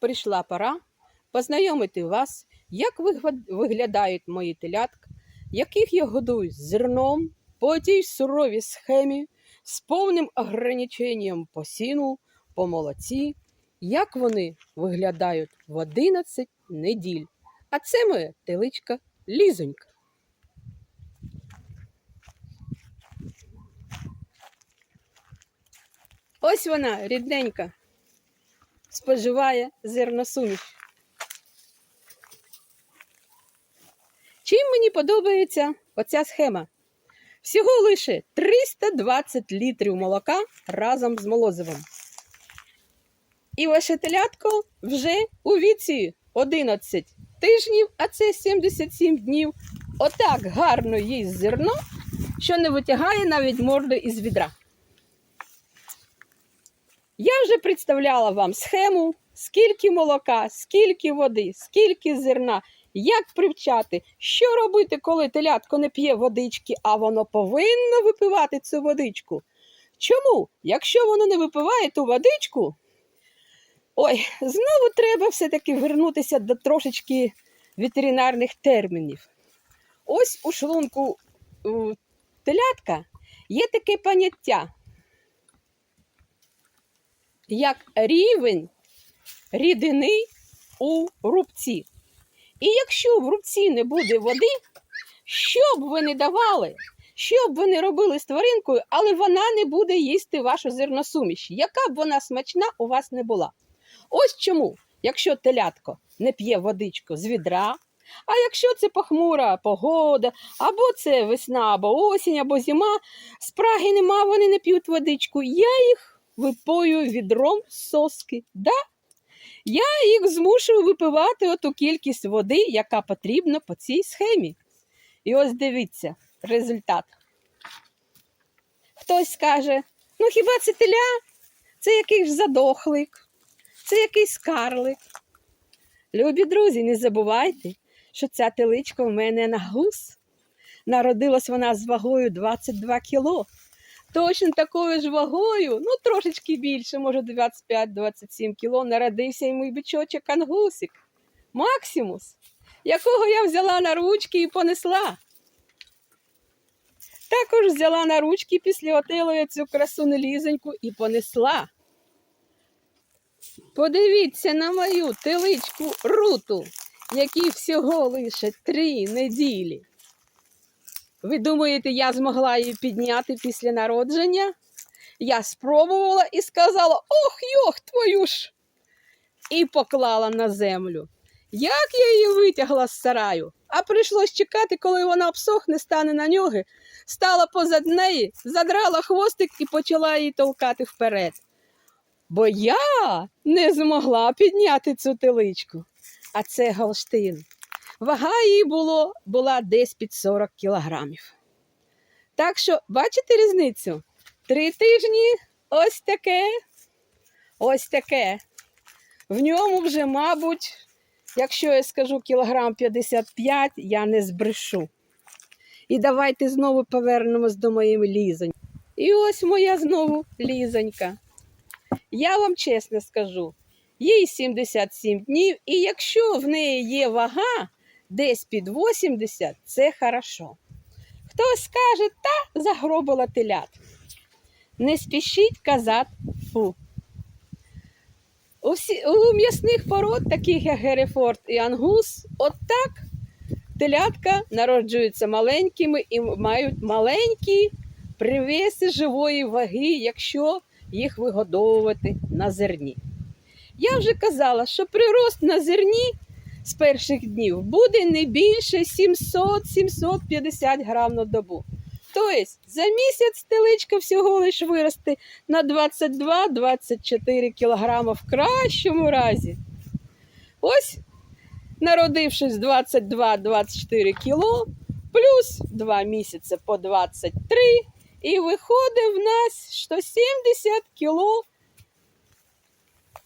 прийшла пора познайомити вас, як виглядають мої телятка, яких я годую зерном по тій суровій схемі, з повним ограниченням по сіну, по молоці, як вони виглядають в 11 неділь. А це моя теличка Лізонька. Ось вона, рідненька, споживає зерносуміш. Чим мені подобається оця схема? Всього лише 320 літрів молока разом з молозивом. І ваше телятко вже у віці 11 тижнів, а це 77 днів. Отак гарно їсть зерно, що не витягає навіть морди із відра. Я вже представляла вам схему, скільки молока, скільки води, скільки зерна, як привчати, що робити, коли телятко не п'є водички, а воно повинно випивати цю водичку. Чому? Якщо воно не випиває ту водичку, ой, знову треба все-таки вернутися до трошечки ветеринарних термінів. Ось у шлунку у телятка є таке поняття як рівень рідини у рубці. І якщо в рубці не буде води, що б ви не давали, що б ви не робили з тваринкою, але вона не буде їсти вашу зерносуміш, яка б вона смачна у вас не була. Ось чому, якщо телятко не п'є водичку з відра, а якщо це похмура погода, або це весна, або осінь, або зима, спраги нема, вони не п'ють водичку, я їх випою відром соски. Да? Я їх змушую випивати оту кількість води, яка потрібна по цій схемі. І ось дивіться результат. Хтось скаже: ну хіба це теля? Це якийсь задохлик, це якийсь карлик. Любі друзі, не забувайте, що ця теличка в мене на гус. Народилась вона з вагою 22 кіло. Точно такою ж вагою, ну трошечки більше, може 25-27 кіло, народився і мій бичочок ангусик. Максимус, якого я взяла на ручки і понесла. Також взяла на ручки після отелу цю красу нелізоньку і понесла. Подивіться на мою теличку руту, якій всього лише три неділі. Ви думаєте, я змогла її підняти після народження? Я спробувала і сказала: ох, йох, твою ж! І поклала на землю. Як я її витягла з сараю, а прийшлось чекати, коли вона обсохне, стане на ноги, стала позад неї, задрала хвостик і почала її толкати вперед. Бо я не змогла підняти цю теличку. А це Галштин. Вага її було, була десь під 40 кілограмів. Так що, бачите різницю? Три тижні ось таке, ось таке. В ньому вже, мабуть, якщо я скажу кілограм 55, я не збрешу. І давайте знову повернемось до моєї лізоньки. І ось моя знову лізонька. Я вам чесно скажу, їй 77 днів, і якщо в неї є вага, десь під 80 це хорошо. Хтось скаже, та загробила телят. Не спішіть казати фу. У, всі, у м'ясних пород, таких як Герефорд і Ангус, от так телятка народжуються маленькими і мають маленькі привеси живої ваги, якщо їх вигодовувати на зерні. Я вже казала, що прирост на зерні з перших днів буде не більше 700-750 грам на добу. Тобто за місяць теличка всього лиш виросте на 22-24 кілограма в кращому разі. Ось, народившись 22-24 кіло, плюс 2 місяці по 23, і виходить в нас що 70 кіло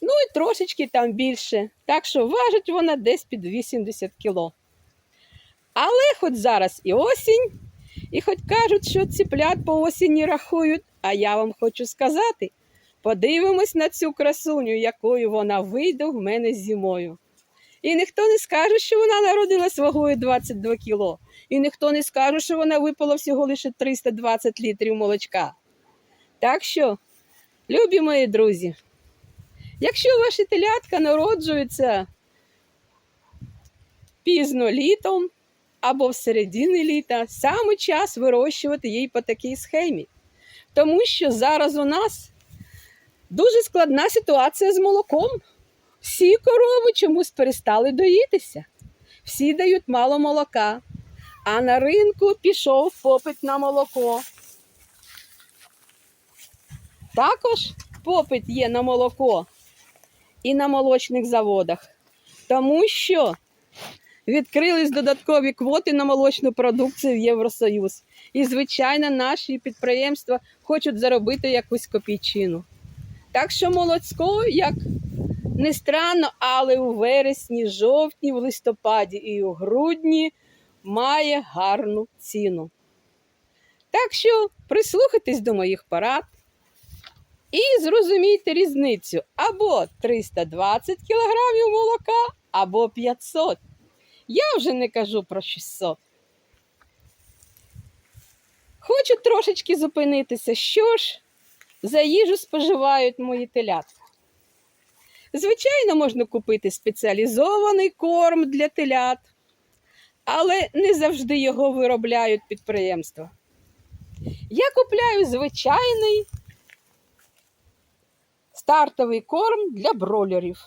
Ну і трошечки там більше. Так що важить вона десь під 80 кіло. Але хоч зараз і осінь, і хоч кажуть, що ціплят по осені рахують, а я вам хочу сказати, Подивимось на цю красуню, якою вона вийде в мене зимою. І ніхто не скаже, що вона народилась вагою 22 кіло. І ніхто не скаже, що вона випила всього лише 320 літрів молочка. Так що, любі мої друзі, якщо ваші телятка народжуються пізно літом або в середині літа, саме час вирощувати її по такій схемі. Тому що зараз у нас дуже складна ситуація з молоком. Всі корови чомусь перестали доїтися, всі дають мало молока, а на ринку пішов попит на молоко. Також попит є на молоко і на молочних заводах, тому що відкрились додаткові квоти на молочну продукцію в Євросоюз. І, звичайно, наші підприємства хочуть заробити якусь копійчину. Так що молоцько, як не странно, але у вересні, жовтні, в листопаді і у грудні має гарну ціну. Так що прислухайтесь до моїх порад і зрозумійте різницю або 320 кг молока, або 500. Я вже не кажу про 600. Хочу трошечки зупинитися, що ж за їжу споживають мої телятка. Звичайно, можна купити спеціалізований корм для телят, але не завжди його виробляють підприємства. Я купляю звичайний стартовий корм для бролерів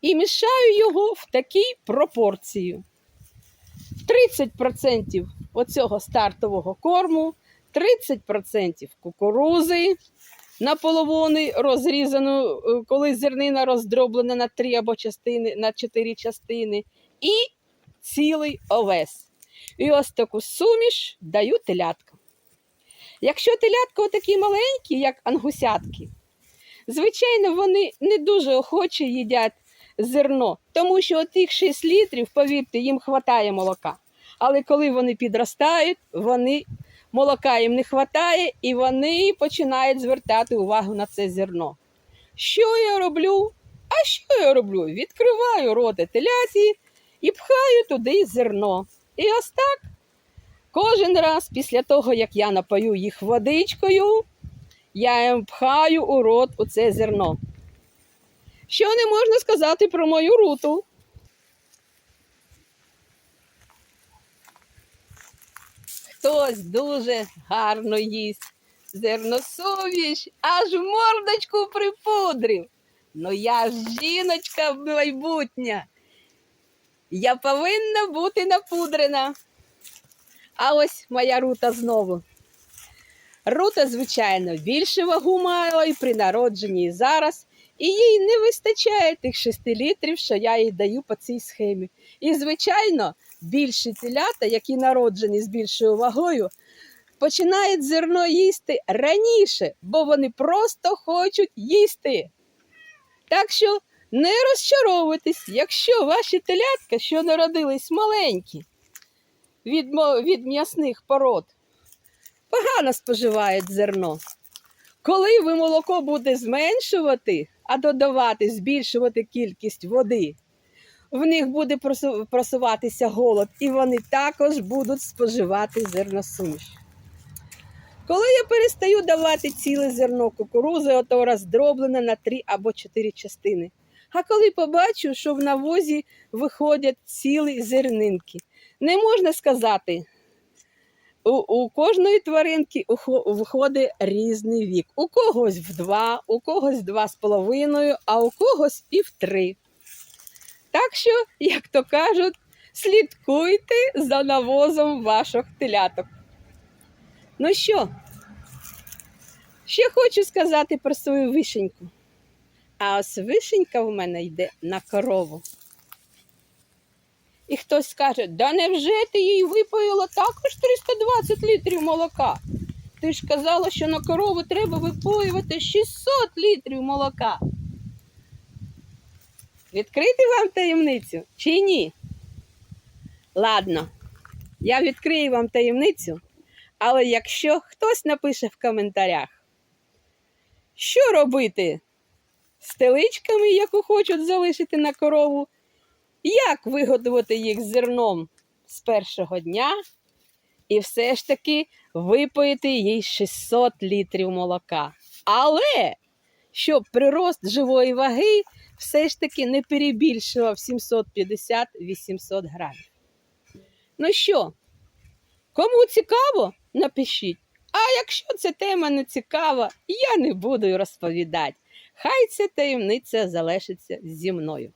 і мішаю його в такій пропорції. 30% оцього стартового корму, 30% кукурузи наполовини розрізану, е, коли зернина роздроблена на 3 або частини, на 4 частини, і цілий овес. І ось таку суміш даю теляткам. Якщо телятка отакі маленькі, як ангусятки, звичайно, вони не дуже охоче їдять зерно, тому що отих 6 літрів, повірте, їм вистачає молока. Але коли вони підростають, вони молока їм не вистачає, і вони починають звертати увагу на це зерно. Що я роблю? А що я роблю? Відкриваю роти теляті і пхаю туди зерно. І ось так кожен раз після того, як я напою їх водичкою, я їм пхаю у рот у це зерно. Що не можна сказати про мою руту? Хтось дуже гарно їсть зерносуміш, аж мордочку припудрив. Ну я ж жіночка майбутня. Я повинна бути напудрена. А ось моя рута знову. Рута, звичайно, більше вагу мала і при народженні і зараз, і їй не вистачає тих 6 літрів, що я їй даю по цій схемі. І, звичайно, більші телята, які народжені з більшою вагою, починають зерно їсти раніше, бо вони просто хочуть їсти. Так що не розчаровуйтесь, якщо ваші телятка, що народились маленькі від, від м'ясних пород, погано споживають зерно. Коли ви молоко буде зменшувати, а додавати, збільшувати кількість води, в них буде просуватися голод, і вони також будуть споживати зерносуміш. Коли я перестаю давати ціле зерно кукурузи, ото роздроблене на три або чотири частини. А коли побачу, що в навозі виходять цілі зернинки, не можна сказати, у, у кожної тваринки виходить різний вік. У когось в два, у когось два з половиною, а у когось і в три. Так що, як то кажуть, слідкуйте за навозом ваших теляток. Ну що, ще хочу сказати про свою вишеньку. А ось вишенька в мене йде на корову. І хтось скаже, да невже ти їй випоїла також 320 літрів молока? Ти ж казала, що на корову треба випоювати 600 літрів молока. Відкрити вам таємницю чи ні? Ладно, я відкрию вам таємницю, але якщо хтось напише в коментарях, Що робити з теличками, яку хочуть залишити на корову? Як вигодувати їх зерном з першого дня? І все ж таки випоїти їй 600 літрів молока. Але щоб прирост живої ваги все ж таки не перебільшував 750-800 грамів. Ну що, кому цікаво, напишіть. А якщо ця тема не цікава, я не буду розповідати. Хай ця таємниця залишиться зі мною.